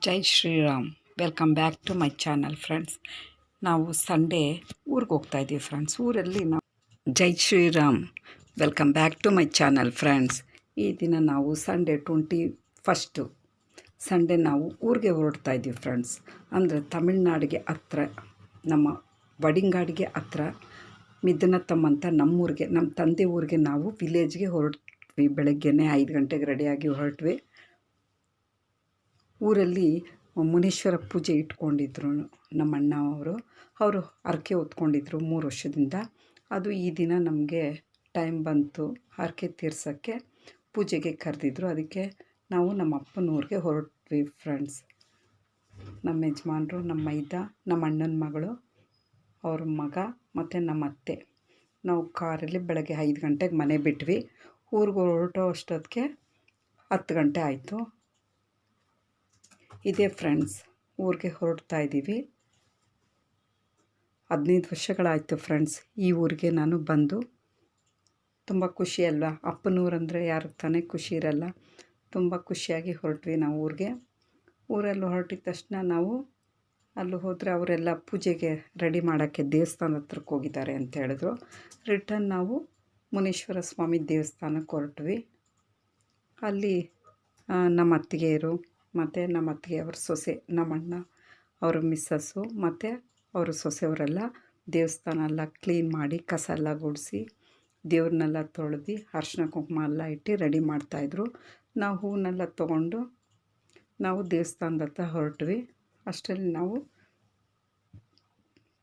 Jai Shriram. Welcome back to my channel friends ನಾವು Sunday ಊರಿಗೆ ಹೋಗ್ತಾ ಇದ್ದೀವಿ ಫ್ರೆಂಡ್ಸ್ ಊರಲ್ಲಿ ನಾವು ಜೈ Shriram. Welcome back to my channel friends ಈ ದಿನ ನಾವು ಸಂಡೇ ಟ್ವೆಂಟಿ ಫಸ್ಟು ಸಂಡೇ ನಾವು ಊರಿಗೆ ಹೊರಡ್ತಾ ಇದ್ದೀವಿ ಫ್ರೆಂಡ್ಸ್ ಅಂದರೆ ತಮಿಳ್ನಾಡಿಗೆ ಹತ್ರ, ನಮ್ಮ ವಡಿಂಗಾಡಿಗೆ ಹತ್ರ ಮಿದನತ್ತಮ್ ಅಂತ ನಮ್ಮೂರಿಗೆ, ನಮ್ಮ ತಂದೆ ಊರಿಗೆ ನಾವು ವಿಲೇಜ್ಗೆ ಹೊರಟ್ವಿ. ಬೆಳಗ್ಗೆನೇ ಐದು ಗಂಟೆಗೆ ರೆಡಿಯಾಗಿ ಹೊರಟ್ವಿ. ಊರಲ್ಲಿ ಮುನೀಶ್ವರ ಪೂಜೆ ಇಟ್ಕೊಂಡಿದ್ರು ನಮ್ಮ ಅಣ್ಣ ಅವರು. ಅವರು ಹರಕೆ ಹೊತ್ಕೊಂಡಿದ್ರು ಮೂರು ವರ್ಷದಿಂದ. ಅದು ಈ ದಿನ ನಮಗೆ ಟೈಮ್ ಬಂತು ಹರಕೆ ತೀರ್ಸೋಕ್ಕೆ ಪೂಜೆಗೆ ಕರೆದಿದ್ರು. ಅದಕ್ಕೆ ನಾವು ನಮ್ಮ ಅಪ್ಪನ ಊರಿಗೆ ಹೊರಟ್ವಿ ಫ್ರೆಂಡ್ಸ್ ನಮ್ಮ ಯಜಮಾನ್ರು, ನಮ್ಮ ಮೈದ ನಮ್ಮ ಅಣ್ಣನ ಮಗಳು, ಅವ್ರ ಮಗ ಮತ್ತು ನಮ್ಮ ಅತ್ತೆ. ನಾವು ಕಾರಲ್ಲಿ ಬೆಳಗ್ಗೆ ಐದು ಗಂಟೆಗೆ ಮನೆ ಬಿಟ್ವಿ. ಊರಿಗೆ ಹೊರಟೋ ಅಷ್ಟೊತ್ತಿಗೆ ಹತ್ತು ಗಂಟೆ ಆಯಿತು. ಇದೇ ಫ್ರೆಂಡ್ಸ್, ಊರಿಗೆ ಹೊರಡ್ತಾ ಇದ್ದೀವಿ. ಹದಿನೈದು ವರ್ಷಗಳಾಯಿತು ಫ್ರೆಂಡ್ಸ್, ಈ ಊರಿಗೆ ನಾನು ಬಂದು. ತುಂಬ ಖುಷಿ ಅಲ್ವಾ? ಅಪ್ಪನೂರಂದರೆ ಯಾರು ತಾನೇ ಖುಷಿ ಇರಲ್ಲ. ತುಂಬ ಖುಷಿಯಾಗಿ ಹೊರಟ್ವಿ ನಾವು ಊರಿಗೆ. ಊರಲ್ಲಿ ಹೊರಟಿದ ತಕ್ಷಣ ನಾವು ಅಲ್ಲಿ ಹೋದರೆ ಅವರೆಲ್ಲ ಪೂಜೆಗೆ ರೆಡಿ ಮಾಡೋಕ್ಕೆ ದೇವಸ್ಥಾನದ ಹತ್ರಕ್ಕೆ ಹೋಗಿದ್ದಾರೆ ಅಂತ ಹೇಳಿದ್ರು. ರಿಟರ್ನ್ ನಾವು ಮುನೀಶ್ವರ ಸ್ವಾಮಿ ದೇವಸ್ಥಾನಕ್ಕೆ ಹೊರಟ್ವಿ. ಅಲ್ಲಿ ನಮ್ಮ ಅತ್ತಿಗೆಯರು ಮತ್ತು ನಮ್ಮ ಅತ್ತಿಗೆ ಅವ್ರ ಸೊಸೆ, ನಮ್ಮ ಅಣ್ಣ, ಅವ್ರ ಮಿಸ್ಸಸ್ಸು ಮತ್ತು ಅವ್ರ ಸೊಸೆಯವರೆಲ್ಲ ದೇವಸ್ಥಾನ ಎಲ್ಲ ಕ್ಲೀನ್ ಮಾಡಿ ಕಸ ಎಲ್ಲ ಗುಡಿಸಿ ದೇವ್ರನ್ನೆಲ್ಲ ತೊಳೆದು ಅರ್ಶಿನ ಕುಂಕುಮ ಎಲ್ಲ ಇಟ್ಟು ರೆಡಿ ಮಾಡ್ತಾಯಿದ್ರು ನಾವು ಹೂವನ್ನೆಲ್ಲ ತೊಗೊಂಡು ನಾವು ದೇವಸ್ಥಾನದ ಹತ್ರ ಹೊರಟ್ವಿ. ಅಷ್ಟರಲ್ಲಿ ನಾವು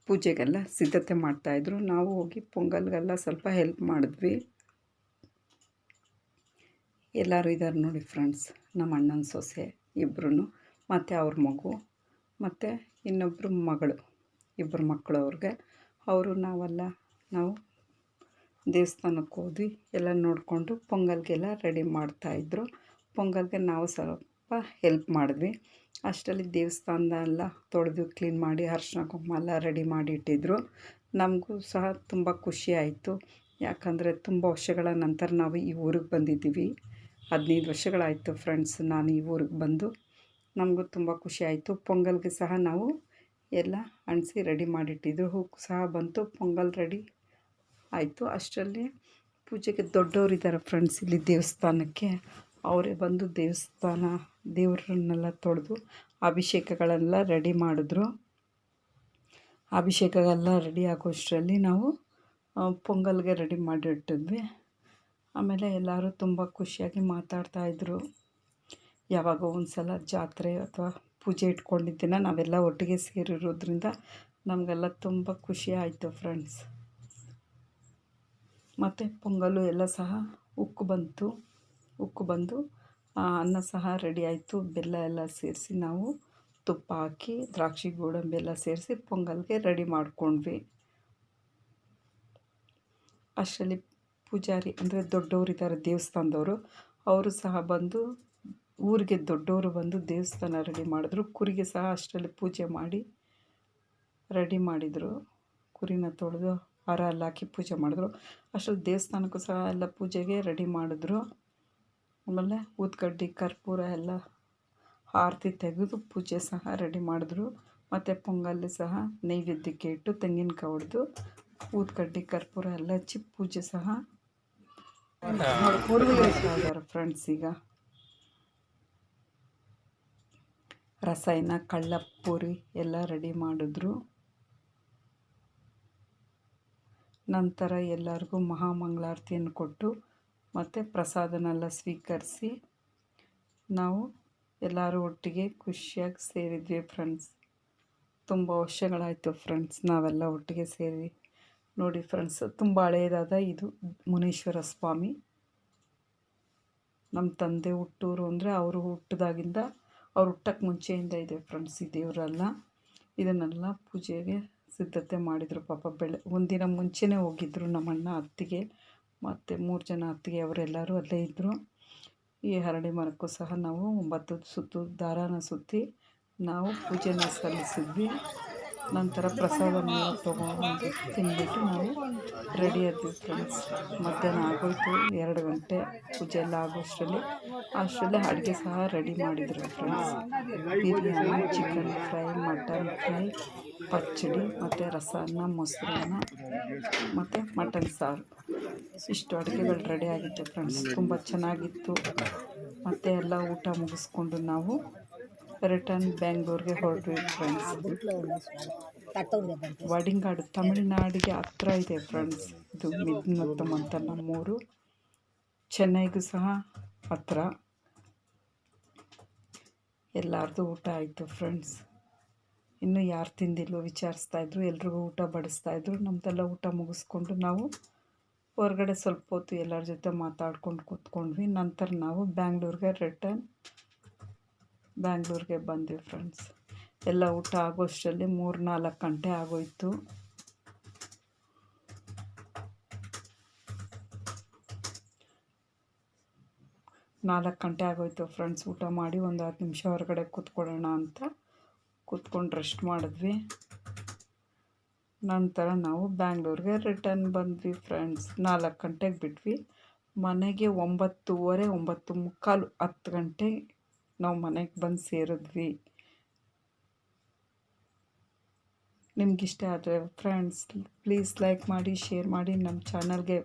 ಪೂಜೆಗೆಲ್ಲ ಸಿದ್ಧತೆ ಮಾಡ್ತಾಯಿದ್ರು ನಾವು ಹೋಗಿ ಪೊಂಗಲ್ಗೆಲ್ಲ ಸ್ವಲ್ಪ ಹೆಲ್ಪ್ ಮಾಡಿದ್ವಿ. ಎಲ್ಲರೂ ಇದ್ದಾರೆ ನೋಡಿ ಫ್ರೆಂಡ್ಸ್ ನಮ್ಮ ಅಣ್ಣನ ಸೊಸೆ. ಇಬ್ಬರು ಮತ್ತು ಅವ್ರ ಮಗು, ಮತ್ತು ಇನ್ನೊಬ್ಬರು ಮಗಳು ಇಬ್ಬರು ಮಕ್ಕಳು ಅವ್ರಿಗೆ. ಅವರು ನಾವೆಲ್ಲ, ನಾವು ದೇವಸ್ಥಾನಕ್ಕೆ ಹೋದ್ವಿ, ಎಲ್ಲ ನೋಡಿಕೊಂಡು ಪೊಂಗಲ್ಗೆಲ್ಲ ರೆಡಿ ಮಾಡ್ತಾಯಿದ್ರು ಪೊಂಗಲ್ಗೆ ನಾವು ಸ್ವಲ್ಪ ಹೆಲ್ಪ್ ಮಾಡಿದ್ವಿ. ಅಷ್ಟರಲ್ಲಿ ದೇವಸ್ಥಾನದ ಎಲ್ಲ ತೊಳೆದು ಕ್ಲೀನ್ ಮಾಡಿ ಅರ್ಶಿನ ಕುಂಕುಮ ಎಲ್ಲ ರೆಡಿ ಮಾಡಿ ಇಟ್ಟಿದ್ರು. ನಮಗೂ ಸಹ ತುಂಬ ಖುಷಿ ಆಯಿತು. ಯಾಕಂದರೆ ತುಂಬ ವರ್ಷಗಳ ನಂತರ ನಾವು ಈ ಊರಿಗೆ ಬಂದಿದ್ದೀವಿ. ಹದಿನೈದು ವರ್ಷಗಳಾಯಿತು ಫ್ರೆಂಡ್ಸ್ ನಾನು ಈ ಊರಿಗೆ ಬಂದು. ನಮಗೂ ತುಂಬ ಖುಷಿ ಆಯಿತು. ಪೊಂಗಲ್ಗೆ ಸಹ ನಾವು ಎಲ್ಲ ಅಣಿಸಿ ರೆಡಿ ಮಾಡಿಟ್ಟಿದ್ರು. ಸಹ ಬಂತು. ಪೊಂಗಲ್ ರೆಡಿ ಆಯಿತು. ಅಷ್ಟರಲ್ಲಿ ಪೂಜೆಗೆ ದೊಡ್ಡವರಿದ್ದಾರೆ ಫ್ರೆಂಡ್ಸ್ ಇಲ್ಲಿ ದೇವಸ್ಥಾನಕ್ಕೆ. ಅವರೇ ಬಂದು ದೇವಸ್ಥಾನ ದೇವರನ್ನೆಲ್ಲ ತೊಳೆದು ಅಭಿಷೇಕಗಳೆಲ್ಲ ರೆಡಿ ಮಾಡಿದ್ರು. ಅಭಿಷೇಕಗಳೆಲ್ಲ ರೆಡಿ ಆಗೋಷ್ಟರಲ್ಲಿ ನಾವು ಪೊಂಗಲ್ಗೆ ರೆಡಿ ಮಾಡಿಟ್ಟಿದ್ವಿ. ಆಮೇಲೆ ಎಲ್ಲರೂ ತುಂಬ ಖುಷಿಯಾಗಿ ಮಾತಾಡ್ತಾಯಿದ್ರು ಯಾವಾಗ ಒಂದು ಸಲ ಜಾತ್ರೆ ಅಥವಾ ಪೂಜೆ ಇಟ್ಕೊಂಡಿದ್ದಿನ ನಾವೆಲ್ಲ ಒಟ್ಟಿಗೆ ಸೇರಿರೋದ್ರಿಂದ ನಮಗೆಲ್ಲ ತುಂಬ ಖುಷಿ ಆಯಿತು ಫ್ರೆಂಡ್ಸ್ ಮತ್ತು ಪೊಂಗಲು ಎಲ್ಲ ಸಹ ಉಕ್ಕು ಬಂತು. ಉಕ್ಕು ಬಂದು ಅನ್ನ ಸಹ ರೆಡಿ ಆಯಿತು. ಬೆಲ್ಲ ಎಲ್ಲ ಸೇರಿಸಿ ನಾವು ತುಪ್ಪ ಹಾಕಿ, ದ್ರಾಕ್ಷಿ ಗೋಡಂಬಿ ಎಲ್ಲ ಸೇರಿಸಿ ಪೊಂಗಲ್ಗೆ ರೆಡಿ ಮಾಡ್ಕೊಂಡ್ವಿ. ಅಷ್ಟರಲ್ಲಿ ಪೂಜಾರಿ ಅಂದರೆ ದೊಡ್ಡವರಿದ್ದಾರೆ ದೇವಸ್ಥಾನದವರು, ಅವರು ಸಹ ಬಂದು ಊರಿಗೆ ದೊಡ್ಡವರು ಬಂದು ದೇವಸ್ಥಾನ ರೆಡಿ ಮಾಡಿದ್ರು. ಕುರಿಗೆ ಸಹ ಅಷ್ಟರಲ್ಲಿ ಪೂಜೆ ಮಾಡಿ ರೆಡಿ ಮಾಡಿದರು. ಕುರಿನ ತೊಳೆದು ಹಾರ ಎಲ್ಲ ಹಾಕಿ ಪೂಜೆ ಮಾಡಿದ್ರು. ಅಷ್ಟರಲ್ಲಿ ದೇವಸ್ಥಾನಕ್ಕೂ ಸಹ ಎಲ್ಲ ಪೂಜೆಗೆ ರೆಡಿ ಮಾಡಿದ್ರು. ಆಮೇಲೆ ಊದ್ಕಡ್ಡಿ ಕರ್ಪೂರ ಎಲ್ಲ ಆರತಿ ತೆಗೆದು ಪೂಜೆ ಸಹ ರೆಡಿ ಮಾಡಿದ್ರು. ಮತ್ತು ಪೊಂಗಲ್ಲಿ ಸಹ ನೈವೇದ್ಯಕ್ಕೆ ಇಟ್ಟು ತೆಂಗಿನಕಾಯಿ ಹೊಡೆದು ಊದ್ಕಡ್ಡಿ ಕರ್ಪೂರ ಎಲ್ಲ ಹಚ್ಚಿ ಪೂಜೆ ಸಹ ಫ್ರೆಂಡ್ಸ್ ಈಗ. ರಸಾಯನ, ಕಳ್ಳ, ಪೂರಿ ಎಲ್ಲ ರೆಡಿ ಮಾಡಿದ್ರು. ನಂತರ ಎಲ್ಲರಿಗೂ ಮಹಾಮಂಗಳಾರತಿಯನ್ನು ಕೊಟ್ಟು ಮತ್ತು ಪ್ರಸಾದನೆಲ್ಲ ಸ್ವೀಕರಿಸಿ ನಾವು ಎಲ್ಲರೂ ಒಟ್ಟಿಗೆ ಖುಷಿಯಾಗಿ ಸೇರಿದ್ವಿ ಫ್ರೆಂಡ್ಸ್ ತುಂಬ ವರ್ಷಗಳಾಯಿತು ಫ್ರೆಂಡ್ಸ್ ನಾವೆಲ್ಲ ಒಟ್ಟಿಗೆ ಸೇರಿ. ನೋಡಿ ಫ್ರೆಂಡ್ಸ್ ತುಂಬ ಹಳೆಯದಾದ ಇದು ಮುನೀಶ್ವರ ಸ್ವಾಮಿ. ನಮ್ಮ ತಂದೆ ಹುಟ್ಟೂರು ಅಂದರೆ ಅವರು ಹುಟ್ಟಿದಾಗಿಂದ ಅವ್ರು ಹುಟ್ಟಕ್ಕೆ ಮುಂಚೆಯಿಂದ ಇದೆ ಫ್ರೆಂಡ್ಸ್ ಈ ದೇವರೆಲ್ಲ. ಇದನ್ನೆಲ್ಲ ಪೂಜೆಗೆ ಸಿದ್ಧತೆ ಮಾಡಿದರು ಪಾಪ. ಬೆಳೆ, ಒಂದಿನ ಮುಂಚೆನೇ ಹೋಗಿದ್ದರು ನಮ್ಮಣ್ಣ ಅತ್ತಿಗೆ. ಮತ್ತು ಮೂರು ಜನ ಅತ್ತಿಗೆ ಅವರೆಲ್ಲರೂ ಅಲ್ಲೇ ಇದ್ದರು ಈ ಹರಡಿ ಮರಕ್ಕೂ ಸಹ ನಾವು ಒಂಬತ್ತು ಸುತ್ತು ದಾರಾನ ಸುತ್ತಿ ನಾವು ಪೂಜೆನ ಸಲ್ಲಿಸಿದ್ವಿ. ನಂತರ ಪ್ರಸಾದವನ್ನು ತಗೊಂಡು ತಿಂದ್ಬಿಟ್ಟು ನಾವು ರೆಡಿ ಆದ್ವಿ ಫ್ರೆಂಡ್ಸ್ ಮಧ್ಯಾಹ್ನ ಆಗೋಯ್ತು, ಎರಡು ಗಂಟೆ ಪೂಜೆ ಎಲ್ಲ ಆಗೋಷ್ಟರಲ್ಲಿ. ಅಷ್ಟರಲ್ಲೇ ಅಡುಗೆ ಸಹ ರೆಡಿ ಮಾಡಿದರು friends biryani chicken fry mutton fry ಪಚ್ಚಡಿ ಮತ್ತು ರಸಾನ್ನ ಮೊಸರನ್ನ ಮತ್ತು ಮಟನ್ ಸಾರು. ಇಷ್ಟು ಅಡುಗೆಗಳು ರೆಡಿ ಆಗಿತ್ತು ಫ್ರೆಂಡ್ಸ್ ತುಂಬ ಚೆನ್ನಾಗಿತ್ತು. ಮತ್ತು ಎಲ್ಲ ಊಟ ಮುಗಿಸ್ಕೊಂಡು ನಾವು ರಿಟರ್ನ್ ಬ್ಯಾಂಗ್ಳೂರ್ಗೆ ಹೊರಟ್ವಿ ಫ್ರೆಂಡ್ಸ್ ವಡಿಂಗಾಡು ತಮಿಳುನಾಡಿಗೆ ಹತ್ರ ಇದೆ ಫ್ರೆಂಡ್ಸ್ ಇದು ಮಿದ್ನತ್ತಮ್ ಅಂತ ನಮ್ಮೂರು. ಚೆನ್ನೈಗೂ ಸಹ ಹತ್ರ. ಎಲ್ಲರದು ಊಟ ಆಯಿತು ಫ್ರೆಂಡ್ಸ್ ಇನ್ನು ಯಾರು ತಿಂದಿಲ್ವೋ ವಿಚಾರಿಸ್ತಾಯಿದ್ರು ಎಲ್ರಿಗೂ ಊಟ ಬಡಿಸ್ತಾಯಿದ್ರು ನಮ್ಮದೆಲ್ಲ ಊಟ ಮುಗಿಸ್ಕೊಂಡು ನಾವು ಹೊರಗಡೆ ಸ್ವಲ್ಪ ಹೊತ್ತು ಎಲ್ಲರ ಜೊತೆ ಮಾತಾಡ್ಕೊಂಡು ಕೂತ್ಕೊಂಡ್ವಿ. ನಂತರ ನಾವು ಬ್ಯಾಂಗ್ಳೂರಿಗೆ ರಿಟರ್ನ್ ಬ್ಯಾಂಗ್ಳೂರಿಗೆ ಬಂದ್ವಿ ಫ್ರೆಂಡ್ಸ್ ಎಲ್ಲ ಊಟ ಆಗೋಷ್ಟರಲ್ಲಿ ಮೂರು ನಾಲ್ಕು ಗಂಟೆ ಆಗೋಯ್ತು. ನಾಲ್ಕು ಗಂಟೆ ಆಗೋಯ್ತು ಫ್ರೆಂಡ್ಸ್ ಊಟ ಮಾಡಿ ಒಂದು ಹತ್ತು ನಿಮಿಷ ಹೊರಗಡೆ ಕೂತ್ಕೊಳ್ಳೋಣ ಅಂತ ಕೂತ್ಕೊಂಡು ರೆಸ್ಟ್ ಮಾಡಿದ್ವಿ. ನಂತರ ನಾವು ಬ್ಯಾಂಗ್ಳೂರಿಗೆ ರಿಟರ್ನ್ ಬಂದ್ವಿ ಫ್ರೆಂಡ್ಸ್ ನಾಲ್ಕು ಗಂಟೆಗೆ ಬಿಟ್ವಿ. ಮನೆಗೆ ಒಂಬತ್ತುವರೆ, ಒಂಬತ್ತು ಮುಕ್ಕಾಲು ಹತ್ತು ಗಂಟೆ ನಾವು ಮನೆಗೆ ಬಂದು ಸೇರಿದ್ವಿ. ನಿಮಗಿಷ್ಟ ಆದರೆ ಫ್ರೆಂಡ್ಸ್ ಪ್ಲೀಸ್ ಲೈಕ್ ಮಾಡಿ ಶೇರ್ ಮಾಡಿ ನಮ್ಮ ಚಾನಲ್ಗೆ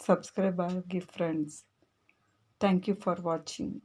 ಸಬ್ಸ್ಕ್ರೈಬ್ ಆಗಿ friends thank you for watching